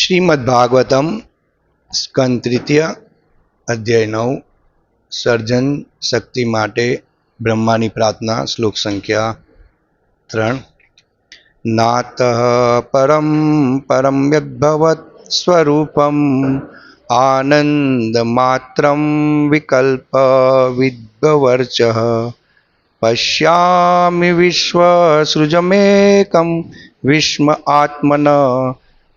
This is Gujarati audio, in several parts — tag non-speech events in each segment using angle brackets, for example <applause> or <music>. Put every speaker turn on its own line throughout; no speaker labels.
શ્રીમદ ભાગવતમ સ્કંદ તૃતીય અધ્યાય નવ સર્જન શક્તિ માટે બ્રહ્માની પ્રાર્થના શ્લોક સંખ્યા ત્રણ નાત પરમ પરમ યદ્ભવત સ્વરૂપમ આનંદ માત્રમ વિકલ્પ વિદ્ભવર્ચ પશ્યામિ વિશ્વસૃજમેકં વિશ્વ આત્મન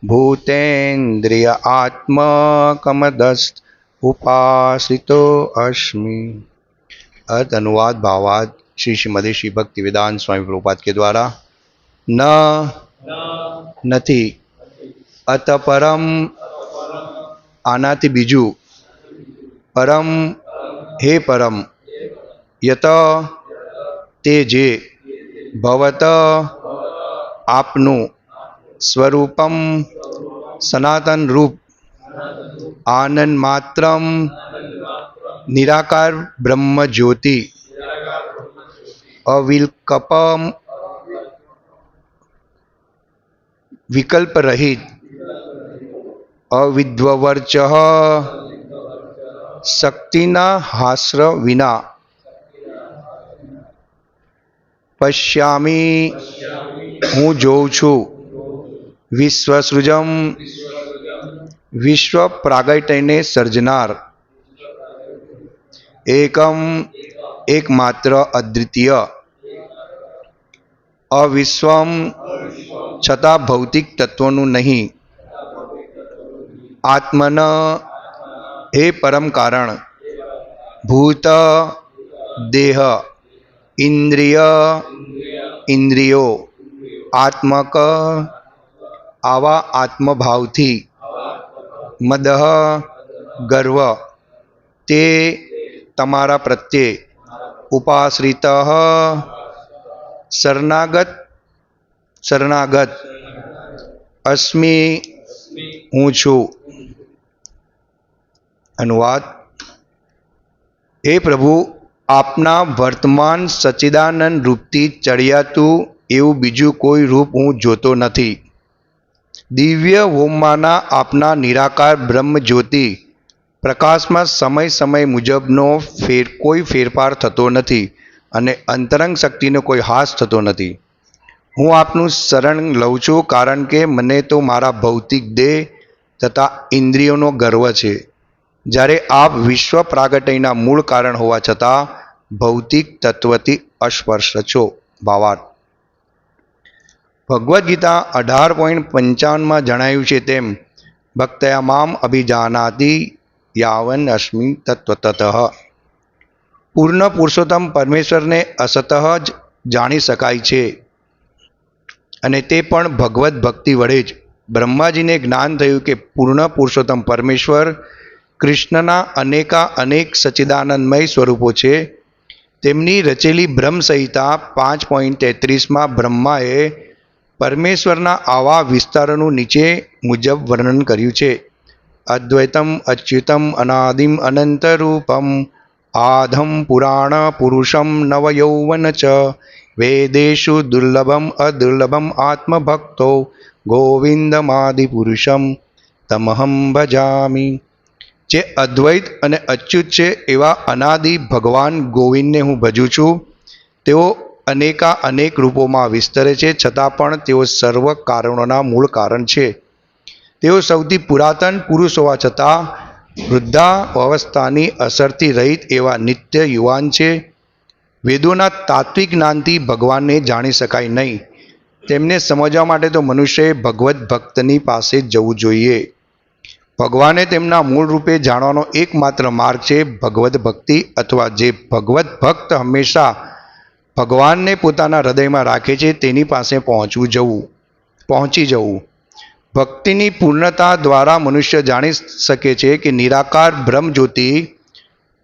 ભૂતેન્દ્રિય આત્મકમદસ્ત ઉપાસિતો અસ્મિ अर्थ अनुवाद भावाद श्री श्रीमती श्री भक्ति वेदांत स्वामी प्रभुपाद के द्वारा न નથી અત પરમ આનાથી બીજું પરમ હે પરમ યત તે જે ભવત આપનું સ્વરૂપમ સનાતન રૂપ આનંદ માત્રમ નિરાકાર બ્રહ્મ જ્યોતિ અવિકલ્પમ વિકલ્પ રહિત અવિદ્વવર્ચ શક્તિના હાસ્ર વિના પશ્યામી હું જોઉં છું વિશ્વસૃજમ વિશ્વ પ્રાગટ્યને સર્જનાર એકમ એકમાત્ર અદ્વિતીય અવિશ્વમ છતાં ભૌતિક તત્વનું નહીં આત્મન હે પરમ કારણ ભૂત દેહ ઇન્દ્રિય ઇન્દ્રિયો આત્મક આવા આત્મભાવથી. મદહ ગર્વ. તે તમારા પ્રત્યે. ઉપાશ્રિત શરણાગત શરણાગત. અસ્મિ હું છું. અનુવાદ. હે પ્રભુ, આપના વર્તમાન સચ્ચિદાનંદ રૂપથી ચડિયાતું એવું બીજું કોઈ રૂપ હું જોતો નથી. દિવ્ય હોમમાંના આપના નિરાકાર બ્રહ્મ જ્યોતિ પ્રકાશમાં સમય સમય મુજબનો ફેર, કોઈ ફેરફાર થતો નથી અને અંતરંગ શક્તિનો કોઈ હાસ થતો નથી. હું આપનું શરણ લઉં છું કારણ કે મને તો મારા ભૌતિક દેહ તથા ઇન્દ્રિયોનો ગર્વ છે. જ્યારે આપ વિશ્વ પ્રાગટયના મૂળ કારણ હોવા છતાં ભૌતિક તત્વથી અસ્પર્શ છો. ભાવાર્થ ભગવદ્ ગીતા અઢાર પોઈન્ટ પંચાવનમાં જણાવ્યું છે તેમ, ભક્તયા મામ અભિજાનાતી યાવન અશ્મિ તત્વતઃ પૂર્ણ પુરુષોત્તમ પરમેશ્વરને અસતઃ જ જાણી શકાય છે. અને તે પણ ભગવદ્ ભક્તિ વડે જ. બ્રહ્માજીને જ્ઞાન થયું કે પૂર્ણ પુરુષોત્તમ પરમેશ્વર કૃષ્ણના અનેકા અનેક સચ્ચિદાનંદમય સ્વરૂપો છે. તેમની રચેલી બ્રહ્મ સંહિતા પાંચ પોઈન્ટ તેત્રીસમાં બ્રહ્માએ પરમેશ્વરના આવા વિસ્તારોનું નીચે મુજબ વર્ણન કર્યું છે. અદ્વૈતમ, અચ્યુતમ, અનાદિમ, અનંતરૂપમ, આધમ, પુરાણ, પુરુષમ, નવયૌવન ચ, વેદેશુ, દુર્લભમ, અદુર્લભમ, આત્મભક્તો, ગોવિંદમાદિપુરુષમ, તમહમ ભજામી. જે અદ્વૈત અને અચ્યુત છે એવા અનાદિ ભગવાન ગોવિંદને હું ભજું છું. તેઓ અનેકા અનેક રૂપોમાં વિસ્તરે છે, છતાં પણ તેઓ સર્વ કારણોના મૂળ કારણ છે. તેઓ સૌથી પુરાતન પુરુષ હોવા છતાં વૃદ્ધા અવસ્થાની અસરથી રહિત એવા નિત્ય યુવાન છે. વેદોના તાત્વિક જ્ઞાનથી ભગવાનને જાણી શકાય નહીં. તેમને સમજવા માટે તો મનુષ્યએ ભગવત ભક્તની પાસે જવું જોઈએ. ભગવાને તેમના મૂળ રૂપે જાણવાનો એકમાત્ર માર્ગ છે ભગવત ભક્તિ અથવા જે ભગવત ભક્ત હંમેશા ભગવાનને પોતાના હૃદયમાં રાખે છે, તેની પાસે પહોંચવું, જવું, પહોંચી જવું. ભક્તિની પૂર્ણતા દ્વારા મનુષ્ય જાણી શકે છે કે નિરાકાર બ્રહ્મ જ્યોતિ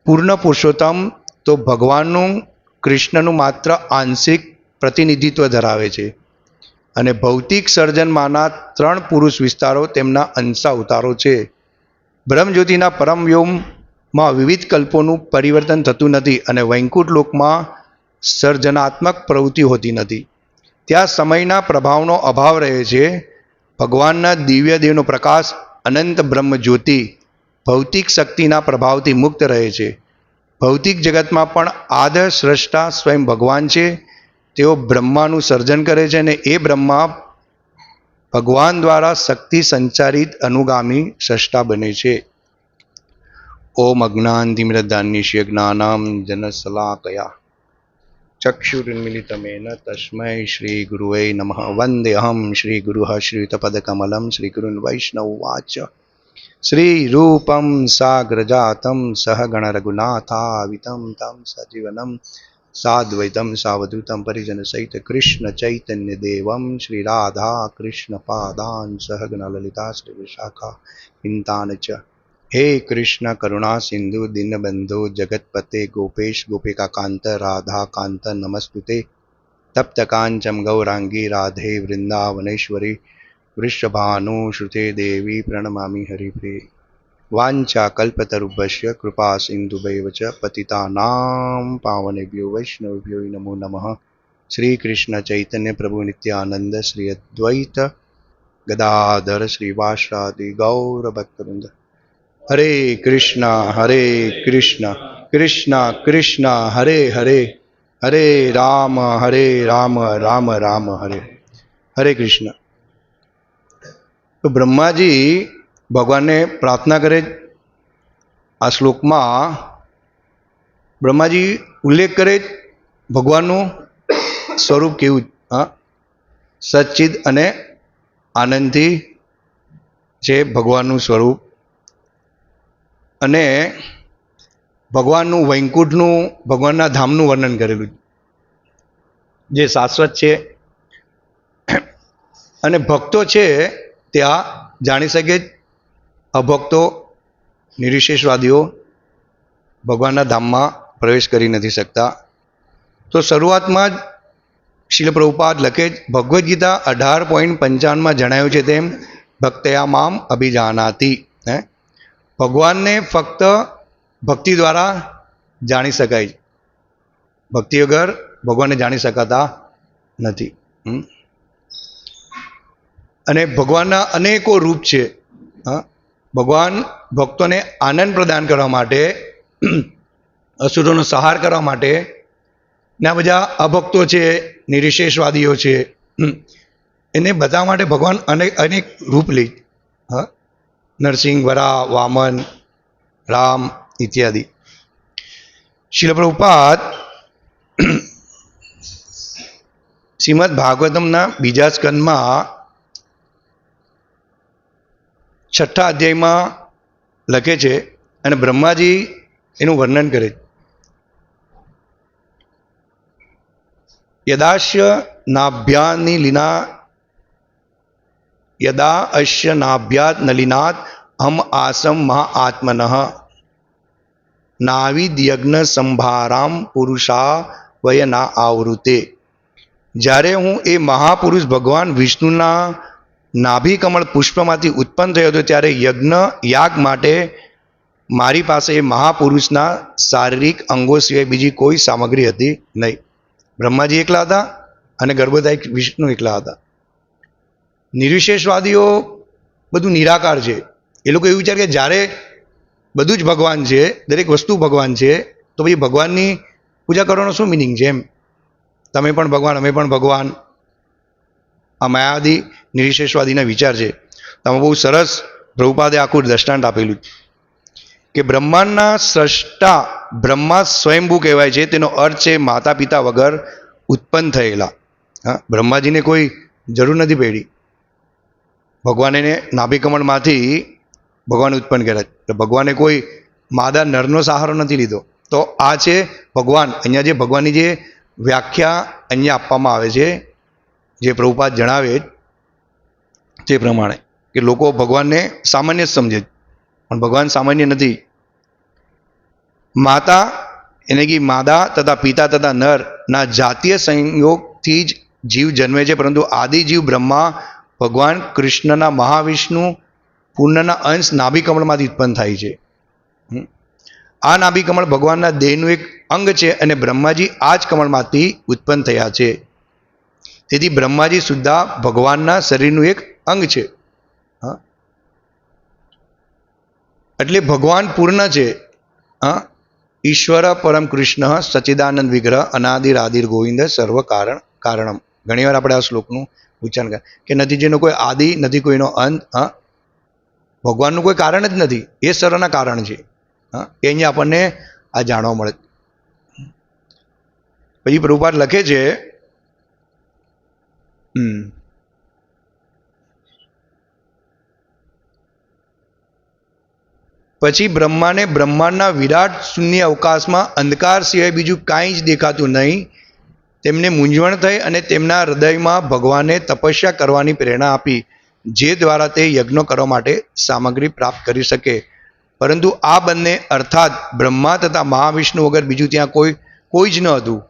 પૂર્ણ પુરુષોત્તમ તો ભગવાનનું, કૃષ્ણનું માત્ર આંશિક પ્રતિનિધિત્વ ધરાવે છે. અને ભૌતિક સર્જનમાંના ત્રણ પુરુષ વિસ્તારો તેમના અંશા ઉતારો છે. બ્રહ્મજ્યોતિના પરમ વ્યોમમાં વિવિધ કલ્પોનું પરિવર્તન થતું નથી અને વૈકુંઠ લોકમાં સર્જનાત્મક પ્રવૃત્તિ હોતી નથી. ત્યાં સમયના પ્રભાવનો અભાવ રહે છે. ભગવાનના દિવ્ય દેવનો પ્રકાશ અનંત બ્રહ્મ જ્યોતિ ભૌતિક શક્તિના પ્રભાવથી મુક્ત રહે છે. ભૌતિક જગતમાં પણ આદર, સ્રષ્ટા સ્વયં ભગવાન છે. તેઓ બ્રહ્માનું સર્જન કરે છે અને એ બ્રહ્મા ભગવાન દ્વારા શક્તિ સંચારિત અનુગામી સ્રષ્ટા બને છે. ઓમ અજ્ઞાનતિમિરદાન્યશ્ય જ્ઞાનામ જનસલાકયા. ચક્ષુરુન્મિલિતમેન તસ્મૈ શ્રી ગુરુવે નમઃ વંદેહમ શ્રી ગુરુઃ શ્રીયુતપદકમલમ શ્રી ગુરુન વૈષ્ણવ વાચ गणरघुनाथावितं तं સાગ્રજાતમ સહગણ રઘુનાથાવિતમ તમ સજીવનમ સાદ્વૈતમ સાવધૂતમ પરિજન સહિત કૃષ્ણ ચૈતન્ય શ્રી શ્રી હે કૃષ્ણ, કરુણા, સિંધુ, દીનબંધુ, જગતપતે, ગોપેશ ગોપિકા કાંત રાધા કાંત નમસ્તુતે તપ્ત કાંચમ ગૌરાંગી, રાધે, વૃંદાવનેશ્વરી, વૃષભાનુ, શ્રુતે દેવી, પ્રણમામી, હરિપ્રિય. વાંચા કલ્પતરુભ્ય કૃપા સિંધુભૈવ ચ, પતિતાનામ પાવનેભ્યો વૈષ્ણવભ્યો નમો નમઃ. શ્રી કૃષ્ણ ચૈતન્ય પ્રભુ નિત્યાનંદ, શ્રી અદ્વૈત ગદાધર શ્રીવાસાદિ ગૌર ભક્તવૃંદ હરે કૃષ્ણ હરે કૃષ્ણ કૃષ્ણ કૃષ્ણ હરે હરે હરે રામ હરે રામ રામ રામ હરે હરે કૃષ્ણ તો બ્રહ્માજી ભગવાનને પ્રાર્થના કરે આ શ્લોકમાં બ્રહ્માજી ઉલ્લેખ કરે ભગવાનનું સ્વરૂપ કેવું હા સચ્ચિદ અને આનંદથી છે ભગવાનનું સ્વરૂપ અને ભગવાનનું વૈકુંઠનું, ભગવાનના ધામનું વર્ણન કરેલું. જે શાશ્વત છે. અને ભક્તો છે ત્યાં જાણી શકે અભક્તો, નિરીશેષવાદીઓ ભગવાનના ધામમાં પ્રવેશ કરી નથી શકતા. તો શરૂઆતમાં જ શિલ લખે જ, ભગવદ્ ગીતા અઢાર પોઈન્ટ પંચાવનમાં જણાવ્યું છે તેમ ભક્તયા મામ અભિજાનાતી. ભગવાનને ફક્ત ભક્તિ દ્વારા જાણી શકાય. ભક્તિ વગર ભગવાનને જાણી શકાતા નથી. અને ભગવાનના અનેકો રૂપ છે. ભગવાન ભક્તોને આનંદ પ્રદાન કરવા માટે, અસુરોનો સહાર કરવા માટે, ના બધા અભક્તો છે, નિરીશેષવાદીઓ છે એને બધા માટે ભગવાન અનેક અનેક રૂપ લે. હા? નરસિંહ, વરા, વામન, રામ ઇત્યાદિ. શિલ પ્રભુપાદ શ્રીમદ ભાગવતમના બીજા સ્કંદમાં છઠ્ઠા અધ્યાયમાં લખે છે અને બ્રહ્માજી એનું વર્ણન કરે છે. યદાશ્ય નાભ્યાની લીના યદા અશ્ય નાભ્યાત નલિનાથ હમ આસમ મહા આત્મન નાવિદ યજ્ઞ સંભારામ પુરુષા વયના આવૃતે જ્યારે હું એ મહાપુરુષ ભગવાન વિષ્ણુના નાભિકમળ પુષ્પમાંથી ઉત્પન્ન થયો હતો, ત્યારે યજ્ઞ યાગ માટે મારી પાસે એ મહાપુરુષના શારીરિક અંગો સિવાય બીજી કોઈ સામગ્રી હતી નહીં. બ્રહ્માજી એકલા હતા અને ગર્ભદાય વિષ્ણુ એકલા હતા. નિર્વિશેષવાદીઓ બધું નિરાકાર છે. એ લોકો એવું વિચારે કે જ્યારે બધું જ ભગવાન છે, દરેક વસ્તુ ભગવાન છે, તો પછી ભગવાનની પૂજા કરવાનો શું મિનિંગ છે એમ? તમે પણ ભગવાન, અમે પણ ભગવાન. આ માયાવાદી નિર્વિશેષવાદીના વિચાર છે. તમે બહુ સરસ પ્રભુપાદે આખું દ્રષ્ટાંત આપેલું કે બ્રહ્માંડના સ્રષ્ટા બ્રહ્મા સ્વયંભૂ કહેવાય છે, તેનો અર્થ છે માતા પિતા વગર ઉત્પન્ન થયેલા. હા, બ્રહ્માજીને કોઈ જરૂર નથી પડી. ભગવાન એને નાભિકમળમાંથી ભગવાન ઉત્પન્ન કર્યા એટલે ભગવાને કોઈ માદા નરનો સહારો નથી લીધો. તો આ છે ભગવાન. અહીંયા જે ભગવાનની જે વ્યાખ્યા અહીંયા આપવામાં આવે છે, જે પ્રભુપાદ જણાવે તે પ્રમાણે કે લોકો ભગવાનને સામાન્ય જ સમજે પણ ભગવાન સામાન્ય નથી. માતા એને કે માદા તથા પિતા તથા નરના જાતીય સંયોગથી જ જીવ જન્મે છે, પરંતુ આદિ જીવ બ્રહ્મા ભગવાન કૃષ્ણના મહાવિષ્ણુ પૂર્ણના અંશ નાભિકમળમાંથી ઉત્પન્ન થાય છે. આ નાભિકમળ ભગવાનના દેહનું એક અંગ છે અને બ્રહ્માજી આ જ કમળમાંથી ઉત્પન્ન થયા છે. તેથી બ્રહ્માજી સુદ્ધા ભગવાનના શરીરનું એક અંગ છે. એટલે ભગવાન પૂર્ણ છે. હા. ઈશ્વર પરમ કૃષ્ણ સચિદાનંદ વિગ્રહ અનાદિર આદિર ગોવિંદ સર્વ કારણ કારણમ. ઘણીવાર આપણે આ શ્લોકનું ઉચ્ચારણ કે નથી જેનો કોઈ આદિ, નથી કોઈનો અંત, હા? ભગવાનનું કોઈ કારણ જ નથી. એ સર્વના કારણ છે. હા? એ અહીંયા આપણને આ જાણવા મળે. પછી પ્રભુપાદ લખે છે, હમ. પછી બ્રહ્માને બ્રહ્માંડના વિરાટ શૂન્ય અવકાશમાં અંધકાર સિવાય બીજું કાંઈ જ દેખાતું નહીં. તેમને મૂંઝવણ થઈ અને તેમના હૃદયમાં ભગવાને તપસ્યા કરવાની પ્રેરણા આપી, જે દ્વારા તે યજ્ઞો કરવા માટે સામગ્રી પ્રાપ્ત કરી શકે. પરંતુ આ બંને, અર્થાત બ્રહ્મા તથા મહાવિષ્ણુ વગર બીજું ત્યાં કોઈ કોઈ જ ન હતું.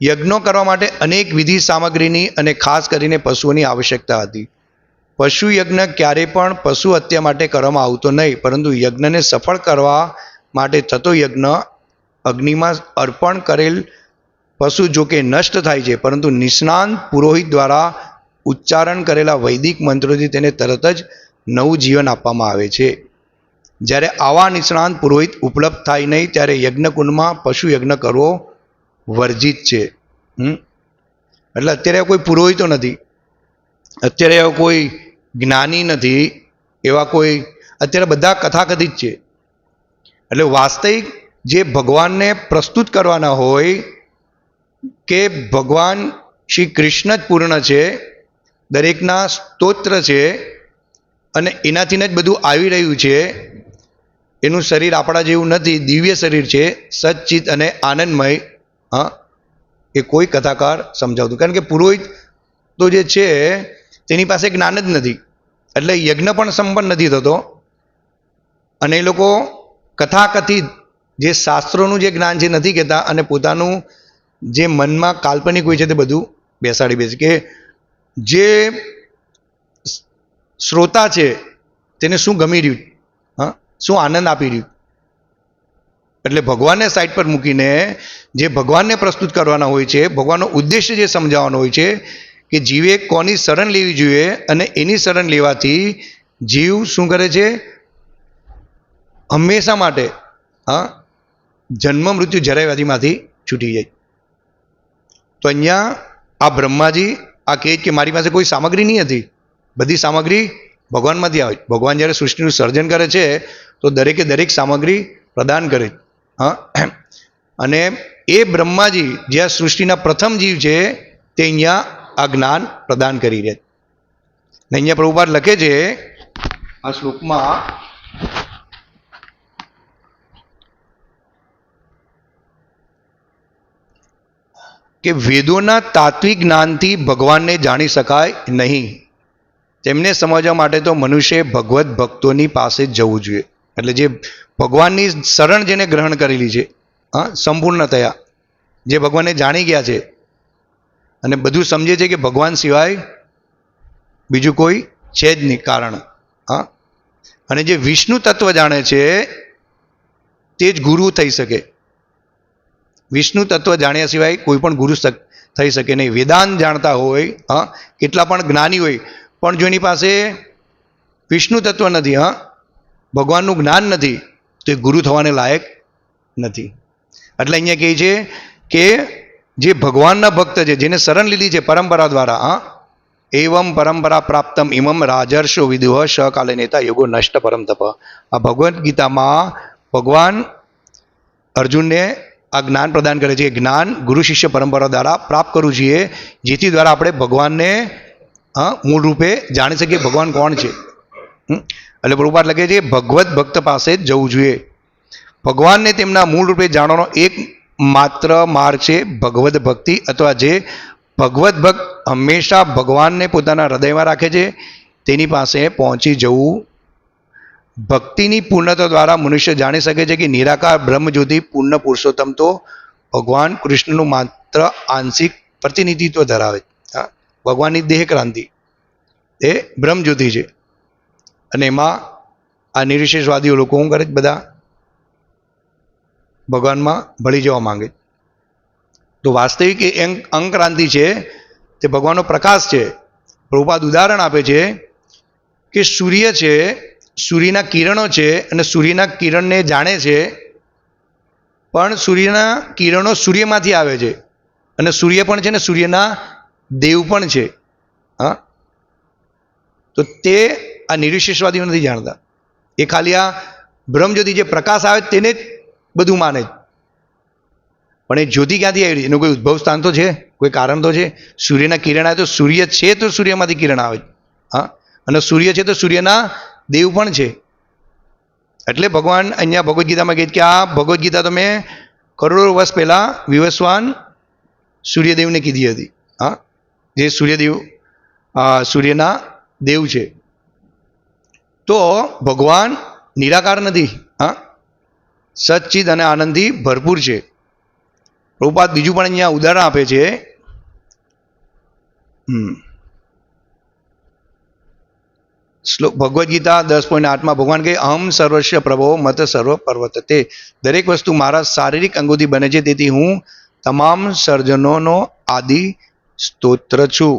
યજ્ઞો કરવા માટે અનેક વિધિ સામગ્રીની અને ખાસ કરીને પશુઓની આવશ્યકતા હતી. પશુ યજ્ઞ ક્યારે પણ પશુ હત્યા માટે કરવામાં આવતો નહીં, પરંતુ યજ્ઞને સફળ કરવા માટે થતો યજ્ઞ અગ્નિમાં અર્પણ કરેલ પશુ જોકે નષ્ટ થાય છે, પરંતુ નિષ્ણાંત પુરોહિત દ્વારા ઉચ્ચારણ કરેલા વૈદિક મંત્રોથી તેને તરત જ નવું જીવન આપવામાં આવે છે. જ્યારે આવા નિષ્ણાંત પુરોહિત ઉપલબ્ધ થાય નહીં, ત્યારે યજ્ઞકુંડમાં પશુ યજ્ઞ કરવો વર્જિત છે. એટલે અત્યારે કોઈ પુરોહિતો નથી. અત્યારે કોઈ જ્ઞાની નથી, એવા કોઈ, અત્યારે બધા કથાકથિત છે. એટલે વાસ્તવિક જે ભગવાનને પ્રસ્તુત કરવાના હોય કે ભગવાન શ્રી કૃષ્ણ જ પૂર્ણ છે, દરેકના સ્તોત્ર છે અને એનાથીને જ બધું આવી રહ્યું છે. એનું શરીર આપણા જેવું નથી, દિવ્ય શરીર છે સચ્ચિત અને આનંદમય, હા, એ કોઈ કથાકાર સમજાવતું. કારણ કે પુરોહિત તો જે છે, તેની પાસે જ્ઞાન જ નથી. એટલે યજ્ઞ પણ સંપન્ન નથી થતો. અને એ લોકો કથાકથિત જે શાસ્ત્રોનું જે જ્ઞાન છે, નથી કહેતા અને પોતાનું જે મનમાં કાલ્પનિક હોય છે તે બધું બેસાડી બેસે કે જે શ્રોતા છે તેને શું ગમી રહ્યું? હા? શું આનંદ આપી રહ્યું? એટલે ભગવાનને સાઈડ પર મૂકીને જે ભગવાનને પ્રસ્તુત કરવાના હોય છે, ભગવાનનો ઉદ્દેશ્ય જે સમજાવવાનો હોય છે કે જીવે કોની શરણ લેવી જોઈએ અને એની શરણ લેવાથી જીવ શું કરે છે? હંમેશા માટે, હા, જન્મ મૃત્યુ જરાય વ્યાધિમાંથી છૂટી જાય. તો અહીંયા આ બ્રહ્માજી આ કહે કે મારી પાસે કોઈ સામગ્રી નહીં હતી. બધી સામગ્રી ભગવાનમાંથી આવે. ભગવાન જ્યારે સૃષ્ટિનું સર્જન કરે છે, તો દરેકે દરેક સામગ્રી પ્રદાન કરે. હા? <clears throat> અને એ બ્રહ્માજી જે આ સૃષ્ટિના પ્રથમ જીવ છે, તે અહીંયા આ જ્ઞાન પ્રદાન કરી રહ્યા ને અહીંયા પ્રભુપાદ લખે છે, આ શ્લોકમાં કે વેદોના તાત્વિક જ્ઞાનથી ભગવાનને જાણી શકાય નહીં. તેમને સમજવા માટે તો મનુષ્ય ભગવત ભક્તોની પાસે જ જવું જોઈએ. એટલે જે ભગવાનની શરણ જેને ગ્રહણ કરેલી છે, હા સંપૂર્ણતયા જે ભગવાનને જાણી ગયા છે. અને બધું સમજે છે કે ભગવાન સિવાય બીજું કોઈ છે જ નહીં કારણ, હા. અને જે વિષ્ણુ તત્વ જાણે છે, તે જ ગુરુ થઈ શકે. વિષ્ણુ તત્વ જાણ્યા સિવાય કોઈ પણ ગુરુ થઈ શકે નહીં. વેદાંત જાણતા હોય, હા, કેટલા પણ જ્ઞાની હોય, પણ જો એની પાસે વિષ્ણુ તત્વ નથી, હા, ભગવાનનું જ્ઞાન નથી, તો એ ગુરુ થવાને લાયક નથી. એટલે અહીંયા કહે છે કે જે ભગવાનના ભક્ત છે, જેને શરણ લીધી છે પરંપરા દ્વારા, હા, એવમ પરંપરા પ્રાપ્તમ ઇમમ રાજર્ષો વિદુહ શ કાલે નેતા યોગો નષ્ટ પરમ તપ. આ ભગવદ્ ગીતામાં ભગવાન અર્જુનને આ જ્ઞાન પ્રદાન કરે છે. જ્ઞાન ગુરુ શિષ્ય પરંપરા દ્વારા પ્રાપ્ત કરવું જોઈએ, જેથી દ્વારા આપણે ભગવાનને મૂળરૂપે મૂળ રૂપે જાણી શકીએ ભગવાન કોણ છે. એટલે પ્રભુપાત લખે છે ભગવત ભક્ત પાસે જ જવું જોઈએ. ભગવાનને તેમના મૂળ રૂપે જાણવાનો એક માત્ર માર્ગ છે ભગવત ભક્તિ, અથવા જે ભગવત ભક્ત હંમેશા ભગવાનને પોતાના હૃદયમાં રાખે છે, તેની પાસે પહોંચી જવું ભક્તિની પૂર્ણતા દ્વારા મનુષ્ય જાણી શકે છે કે નિરાકાર બ્રહ્મજ્યોતિ પૂર્ણ પુરુષોત્તમ તો ભગવાન કૃષ્ણનું માત્ર આંશિક પ્રતિનિધિત્વ ધરાવે છે. ભગવાનની દેહ ક્રાંતિ. એ બ્રહ્મજ્યોતિ છે. અને એમાં આ નિર્વિશેષવાદીઓ લોકો શું કરે છે બધા? ભગવાનમાં ભળી જવા માંગે તો વાસ્તવિક એ અંક અંક્રાંતિ છે, તે ભગવાનનો પ્રકાશ છે. પ્રભુપાદ ઉદાહરણ આપે છે કે સૂર્ય છે સૂર્યના કિરણો છે અને સૂર્યના કિરણને જાણે છે, પણ સૂર્યના કિરણો સૂર્યમાંથી આવે છે. અને સૂર્ય પણ છે ને સૂર્યના દેવ પણ છે. હા? તો તે આ નિર્વિશેષવાદીઓ નથી જાણતા. એ ખાલી આ બ્રહ્મજ્યોતિ જે પ્રકાશ આવે તેને જ બધું માને પણ એ જ્યોતિ ક્યાંથી આવી? એનું કોઈ ઉદ્ભવ સ્થાન તો છે? કોઈ કારણ તો છે? સૂર્યના કિરણ આવે તો સૂર્ય છે તો સૂર્યમાંથી કિરણ આવે હા? અને સૂર્ય છે તો સૂર્યના દેવ પણ છે. એટલે ભગવાન અહીંયા ભગવદ્ ગીતામાં કહે કે આ ભગવદ્ ગીતા તમે કરોડો વર્ષ પહેલાં વિવસ્વાન સૂર્યદેવને કીધી હતી. હા? જે સૂર્યદેવ સૂર્યના દેવ છે. તો ભગવાન નિરાકાર નથી. હા? સચ્ચિદ અને આનંદથી ભરપૂર છે. રૂપાત બીજું પણ અહીંયા ઉદાહરણ આપે છે. હમ. શ્લોક ભગવદ્ ગીતા દસ પોઈન્ટ આઠમાં ભગવાન કહે, અહમ સર્વસ્વ પ્રભો મત સર્વ પર્વત તે દરેક વસ્તુ મારા શારીરિક અંગોથી બને છે, તેથી હું તમામ સર્જનોનો આદિ સ્તોત્ર છું.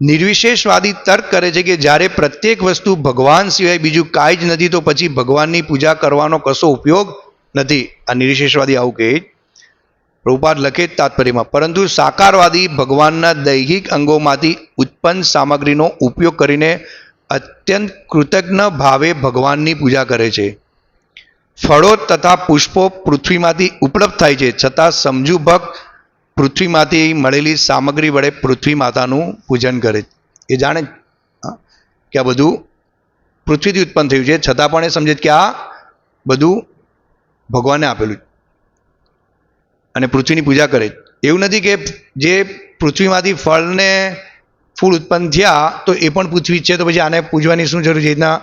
નિર્વિશેષવાદી તર્ક કરે છે કે જ્યારે પ્રત્યેક વસ્તુ ભગવાન સિવાય બીજું કાંઈ જ નથી, તો પછી ભગવાનની પૂજા કરવાનો કશો ઉપયોગ નથી. આ નિર્વિશેષવાદી આવું કહે છે. લખે તાત્પર્યમાં, પરંતુ સાકારવાદી ભગવાનના દૈહિક અંગોમાંથી ઉત્પન્ન સામગ્રીનો ઉપયોગ કરીને અત્યંત કૃતજ્ઞ ભાવે ભગવાનની પૂજા કરે છે ફળો તથા પુષ્પો પૃથ્વીમાંથી ઉપલબ્ધ થાય છે, છતાં સમજુ ભક્ત પૃથ્વીમાંથી મળેલી સામગ્રી વડે પૃથ્વી માતાનું પૂજન કરે એ જાણે કે આ બધું પૃથ્વીથી ઉત્પન્ન થયું છે, છતાં પણ એ સમજે કે આ બધું ભગવાને આપેલું છે અને પૃથ્વીની પૂજા કરે. એવું નથી કે જે પૃથ્વીમાંથી ફળને ફૂલ ઉત્પન્ન થયા તો એ પણ પૃથ્વી છે, તો પછી આને પૂજવાની શું જરૂર છે? રીતના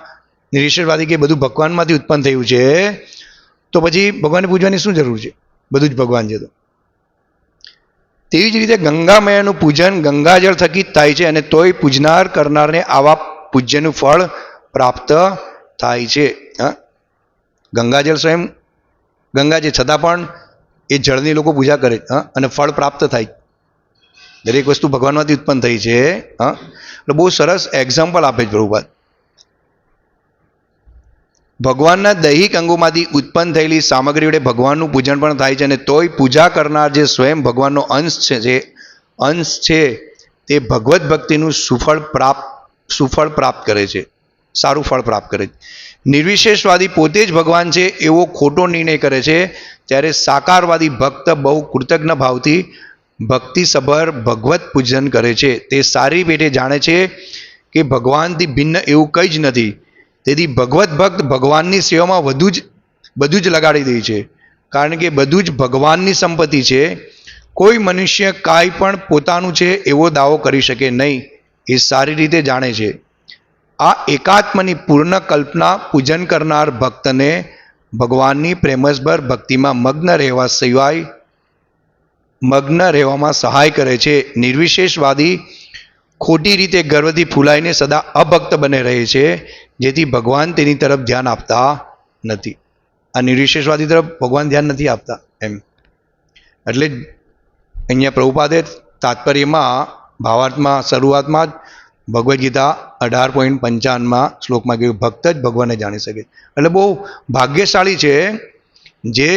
નિરીશ્વરવાદી કે બધું ભગવાનમાંથી ઉત્પન્ન થયું છે, તો પછી ભગવાનને પૂજવાની શું જરૂર છે? બધું જ ભગવાન છે તો. તેવી જ રીતે ગંગા મૈયાનું પૂજન ગંગાજળ થકી જ થાય છે અને તોય પૂજનાર કરનારને આવા પૂજ્યનું ફળ પ્રાપ્ત થાય છે. હા? ગંગાજળ સ્વયં ગંગા છતાં પણ એ જળની લોકો પૂજા કરે, હં? અને ફળ પ્રાપ્ત થાય. દરેક વસ્તુ ભગવાનમાંથી ઉત્પન્ન થઈ છે, હા? એટલે બહુ સરસ એક્ઝામ્પલ આપે છે પ્રભુપાદ. ભગવાનના દૈહિક અંગોમાંથી ઉત્પન્ન થયેલી સામગ્રી વડે ભગવાનનું પૂજન પણ થાય છે અને તોય પૂજા કરનાર જે સ્વયં ભગવાનનો અંશ છે, જે અંશ છે, તે ભગવત ભક્તિનું સુફળ પ્રાપ્ત સુફળ પ્રાપ્ત કરે છે. સારું ફળ પ્રાપ્ત કરે નિર્વિશેષવાદી પોતે જ ભગવાન છે, એવો ખોટો નિર્ણય કરે છે, ત્યારે સાકારવાદી ભક્ત બહુ કૃતજ્ઞ ભાવથી ભક્તિસભર ભગવત પૂજન કરે છે. તે સારી પેટે જાણે છે કે ભગવાનથી ભિન્ન એવું કંઈ જ નથી. તેથી ભગવત ભક્ત ભગવાનની સેવામાં વધુ જ, બધું જ લગાડી દે છે. કારણ કે બધું જ ભગવાનની સંપત્તિ છે. કોઈ મનુષ્ય કાંઈ પણ પોતાનું છે એવો દાવો કરી શકે નહીં. એ સારી રીતે જાણે છે. આ એકાત્મની પૂર્ણ કલ્પના પૂજન કરનાર ભક્તને ભગવાનની પ્રેમસભર ભક્તિમાં મગ્ન રહેવા સિવાય મગ્ન રહેવામાં સહાય કરે છે. નિર્વિશેષવાદી ખોટી રીતે ગર્વથી ફૂલાઈને સદા અભક્ત બને રહે છે, જેથી ભગવાન તેની તરફ ધ્યાન આપતા નથી. આ નિર્વિશેષવાદી તરફ ભગવાન ધ્યાન નથી આપતા એમ. એટલે અહીંયા પ્રભુપાદે તાત્પર્યમાં, ભાવાર્થમાં, શરૂઆતમાં જ ભગવદ્ ગીતા અઢાર પોઈન્ટ પંચાવનમાં શ્લોકમાં કહ્યું, ભક્ત જ ભગવાનને જાણી શકે. એટલે બહુ ભાગ્યશાળી છે, જે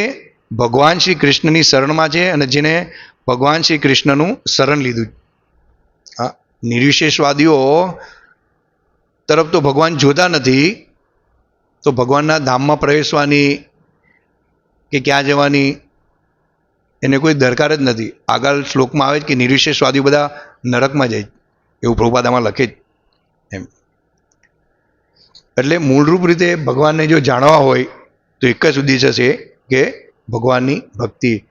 ભગવાન શ્રી કૃષ્ણની શરણમાં છે અને જેને ભગવાન શ્રી કૃષ્ણનું શરણ લીધું. હા નિર્વિશેષવાદીઓ તરફ તો ભગવાન જોતા નથી, તો ભગવાનના ધામમાં પ્રવેશવાની કે ક્યાં જવાની એને કોઈ દરકાર જ નથી. આગળ શ્લોકમાં આવે છે કે નિર્વિશેષવાદીઓ બધા નરકમાં જાય એવું પ્રભુપાદામાં લખે જ. એમ. એટલે મૂળરૂપ રીતે ભગવાનને જો જાણવા હોય, તો એક જ ઉદ્દેશ છે કે ભગવાનની ભક્તિ.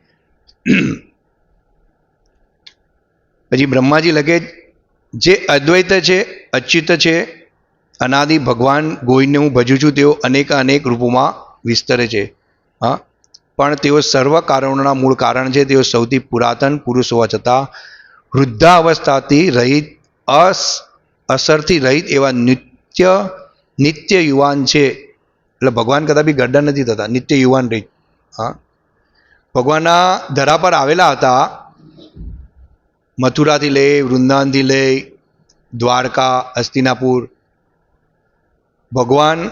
પછી બ્રહ્માજી લખે જે અદ્વૈત છે, અચ્યુત છે, અનાદિ ભગવાન ગોવિંદને હું ભજું છું, તેઓ અનેક અનેક રૂપોમાં વિસ્તરે છે. હા. પણ તેઓ સર્વ કારણોના મૂળ કારણ છે. તેઓ સૌથી પુરાતન પુરુષ હોવા છતાં વૃદ્ધાવસ્થાથી રહિત અસ અસરથી રહિત એવા નિત્ય નિત્ય યુવાન છે. એટલે ભગવાન કદાપી ગરડા નથી થતા, નિત્ય યુવાન રહી. હા. ભગવાનના ધરા પર આવેલા હતા. મથુરાથી લઈ, વૃંદાવનથી લઈ, દ્વારકા, હસ્તિનાપુર. ભગવાન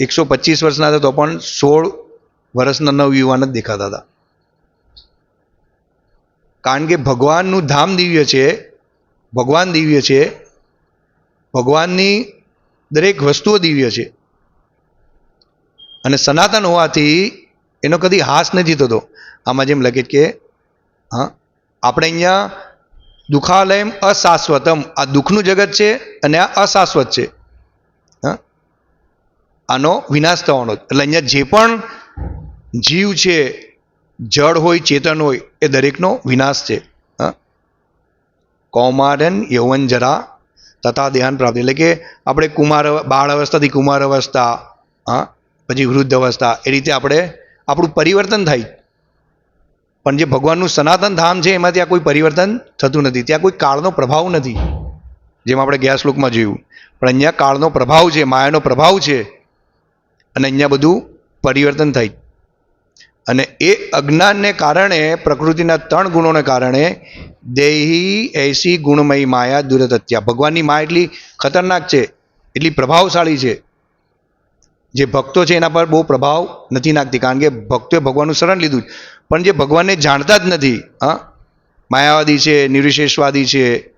એકસો પચીસ વર્ષના હતા તો પણ સોળ વર્ષના નવયુવાન જ દેખાતા હતા. કારણ કે ભગવાનનું ધામ દિવ્ય છે. ભગવાન દિવ્ય છે. ભગવાનની દરેક વસ્તુઓ દિવ્ય છે. અને સનાતન હોવાથી એનો કદી હાસ નથી થતો. આમાં જેમ લખે કે, હા, આપણે અહીંયા દુઃખાલયમ અશાશ્વતમ. આ દુઃખનું જગત છે અને આ અશાશ્વત છે. હા, આનો વિનાશ થવાનો. એટલે અહીંયા જે પણ જીવ છે, જળ હોય, ચેતન હોય, એ દરેકનો વિનાશ છે. કૌમારન યૌવન જરા તથા ધ્યાન પ્રાપ્તિ. એટલે કે આપણે કુમાર બાળ અવસ્થાથી કુમાર અવસ્થા, હા, પછી વૃદ્ધ અવસ્થા, એ રીતે આપણે આપણું પરિવર્તન થાય. પણ જે ભગવાનનું સનાતન ધામ છે, એમાં ત્યાં કોઈ પરિવર્તન થતું નથી. ત્યાં કોઈ કાળનો પ્રભાવ નથી, જેમ આપણે ગયા શ્લોકમાં જોયું. પણ અહીંયા કાળનો પ્રભાવ છે, માયાનો પ્રભાવ છે, અને અહીંયા બધું પરિવર્તન થાય. અને એ અજ્ઞાનને કારણે, પ્રકૃતિના ત્રણ ગુણોને કારણે દેહી, એસી, ગુણમયી માયા દુરતત્યા ભગવાનની માયા એટલી ખતરનાક છે, એટલી પ્રભાવશાળી છે. જે ભક્તો છે એના પર બહુ પ્રભાવ નથી નાખતી, કારણ કે ભક્તોએ ભગવાનનું શરણ લીધું પણ જે ભગવાનને જાણતા જ નથી, હા? માયાવાદી છે નિર્વિશેષવાદી છે,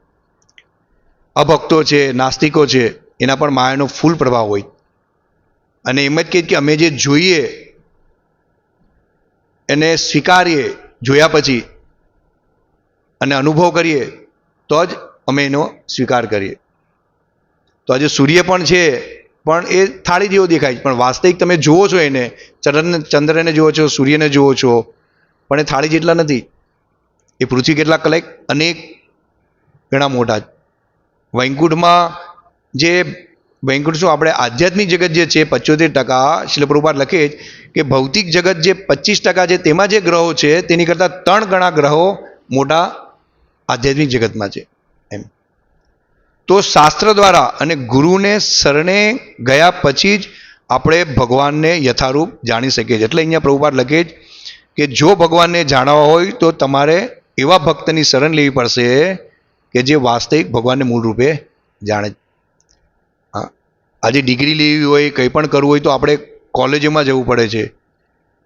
અભક્તો છે, નાસ્તિકો છે, એના પર માયાનો ફૂલ પ્રભાવ હોય. અને એમ જ કહે કે અમે જે જોઈએ એને સ્વીકારીએ, જોયા પછી અને અનુભવ કરીએ, તો જ અમે એનો સ્વીકાર કરીએ. તો આજે સૂર્ય પણ છે, પણ એ થાળી જેવો દેખાય છે. પણ વાસ્તવિક તમે જુઓ છો એને, ચંદ્રને ચંદ્રને જુઓ છો, સૂર્યને જુઓ છો, પણ એ થાળી જેટલા નથી. એ પૃથ્વી કેટલા કલાક અનેક ઘણા મોટા. વૈકુંઠમાં જે વૈકુંઠ શું આપણે આધ્યાત્મિક જગત જે છે, પચોતેર ટકા શિલપ્રભુપાદ લખે જ કે ભૌતિક જગત જે પચીસ ટકા છે તેમાં જે ગ્રહો છે, તેની કરતાં ત્રણ ગણા ગ્રહો મોટા આધ્યાત્મિક જગતમાં છે, એમ. તો શાસ્ત્ર દ્વારા અને ગુરુને શરણે ગયા પછી જ આપણે ભગવાનને યથારૂપ જાણી શકીએ છીએ. એટલે અહીંયા પ્રભુપાદ લખે જ કે જો ભગવાનને જાણવા હોય તો તમારે એવા ભક્તની શરણ લેવી પડશે કે જે વાસ્તવિક ભગવાનને મૂળ રૂપે જાણે હા આજે ડિગ્રી લેવી હોય, કંઈ પણ કરવું હોય તો આપણે કોલેજોમાં જવું પડે છે.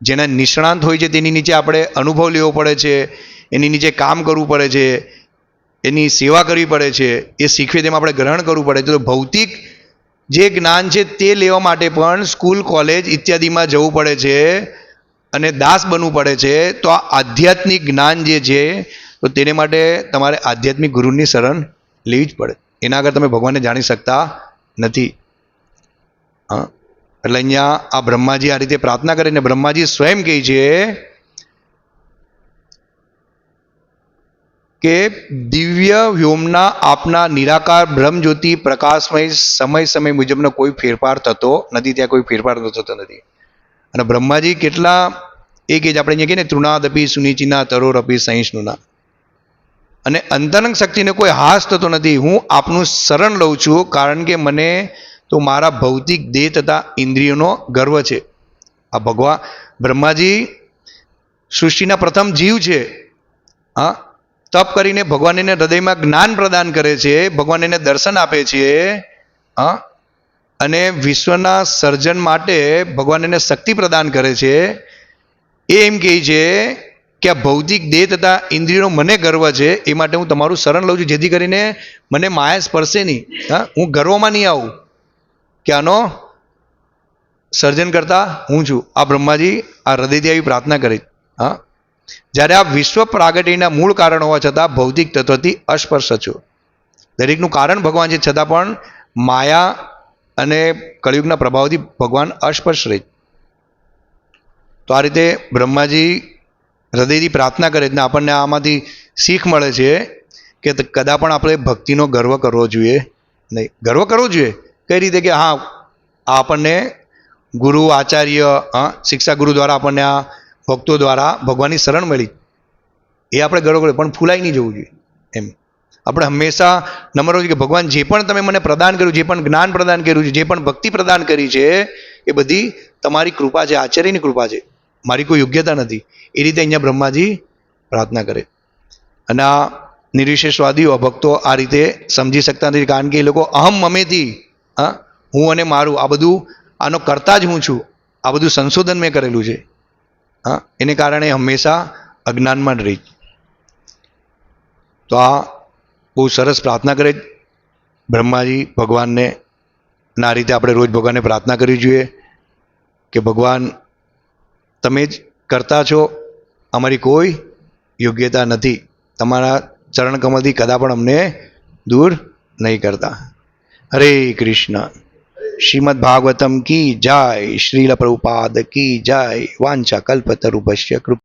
જેના નિષ્ણાંત હોય છે તેની નીચે આપણે અનુભવ લેવો પડે છે, એની નીચે કામ કરવું પડે છે, એની સેવા કરવી પડે છે, એ શીખવે તેમાં આપણે ગ્રહણ કરવું પડે છે. તો ભૌતિક જે જ્ઞાન છે તે લેવા માટે પણ સ્કૂલ, કોલેજ ઇત્યાદિમાં જવું પડે છે અને દાસ બનવું પડે છે. તો આ આધ્યાત્મિક જ્ઞાન જે છે, તો તેને માટે તમારે આધ્યાત્મિક ગુરુની શરણ લેવી જ પડે. એના આગળ તમે ભગવાનને જાણી શકતા નથી. હા? એટલે અહીંયા આ બ્રહ્માજી આ રીતે પ્રાર્થના કરીને બ્રહ્માજી સ્વયં કહે છે કે દિવ્ય વ્યોમના આપના નિરાકાર બ્રહ્મજ્યોતિ પ્રકાશમય સમય સમય મુજબનો કોઈ ફેરફાર થતો નથી, ત્યાં કોઈ ફેરફાર થતો નથી. અને બ્રહ્માજી કેટલા, એ કે આપણે અહીંયા કહીએ ને, તૃણાદપી, સુનિચિના, તરોરપી, સહિષ્ણુના. અને અંતરંગ શક્તિને કોઈ હાસ થતો નથી. હું આપનું શરણ લઉં છું કારણ કે મને તો મારા ભૌતિક દેહ તથા ઇન્દ્રિયોનો ગર્વ છે. આ ભગવાન બ્રહ્માજી સૃષ્ટિના પ્રથમ જીવ છે. હા? તપ કરીને ભગવાન એને હૃદયમાં જ્ઞાન પ્રદાન કરે છે, ભગવાન એને દર્શન આપે છે, હા? અને વિશ્વના સર્જન માટે ભગવાન એને શક્તિ પ્રદાન કરે છે. એ એમ કહે છે કે આ ભૌતિક દેહ તથા ઇન્દ્રિયનો મને ગર્વ છે, એ માટે હું તમારું શરણ લઉં છું, જેથી કરીને મને માયા સ્પર્શે નહીં. હા? હું ગર્વમાં નહીં આવું. કે આનો સર્જન કરતા હું છું. આ બ્રહ્માજી આ હૃદયથી આવી પ્રાર્થના કરી. હા? જ્યારે આ વિશ્વ પ્રાગટ્યના મૂળ કારણ હોવા છતાં ભૌતિક તત્વથી અસ્પર્શ છો. દરેકનું કારણ ભગવાન છે, છતાં પણ માયા અને કળિયુગના પ્રભાવથી ભગવાન અસ્પર્શ રહે તો આ રીતે બ્રહ્માજી હૃદયથી પ્રાર્થના કરે ને આપણને આમાંથી શીખ મળે છે કે કદા પણ આપણે ભક્તિનો ગર્વ કરવો જોઈએ. નહીં, ગર્વ કરવો જોઈએ. કઈ રીતે કે હા, આપણને ગુરુ, આચાર્ય હા શિક્ષા ગુરુ દ્વારા આપણને આ ભક્તો દ્વારા ભગવાનની શરણ મળી. એ આપણે ગર્વ કરીએ, પણ ફૂલાઈ નહીં જવું જોઈએ, એમ. આપણે હંમેશા નમ્ર કે ભગવાન જે પણ તમે મને પ્રદાન કર્યું, જે પણ જ્ઞાન પ્રદાન કર્યું છે, જે પણ ભક્તિ પ્રદાન કરી છે, એ બધી તમારી કૃપા છે, આચાર્યની કૃપા છે. મારી કોઈ યોગ્યતા નથી. એ રીતે અહીંયા બ્રહ્માજી પ્રાર્થના કરે. અને આ નિર્વિશેષવાદીઓ ભક્તો આ રીતે સમજી શકતા નથી, કારણ કે એ લોકો અહમ મમેથી હા? હું અને મારું, આ બધું, આનો કરતા જ હું છું. આ બધું સંશોધન મેં કરેલું છે. હા? એને કારણે હંમેશા અજ્ઞાનમાં જ રહી. તો આ બહુ સરસ પ્રાર્થના કરે બ્રહ્માજી ભગવાનને ના રીતે આપણે રોજ ભગવાનને પ્રાર્થના કરવી જોઈએ કે ભગવાન, તમે જ કરતા છો. અમારી કોઈ યોગ્યતા નથી. તમારા ચરણ કમલથી કદા પણ અમને દૂર નહીં કરતા. હરે કૃષ્ણ શ્રીમદ ભાગવતમ કી જય શ્રીલ પ્રભુપાદ કી જય વાંચા કલ્પતરુભસ્ય કૃપ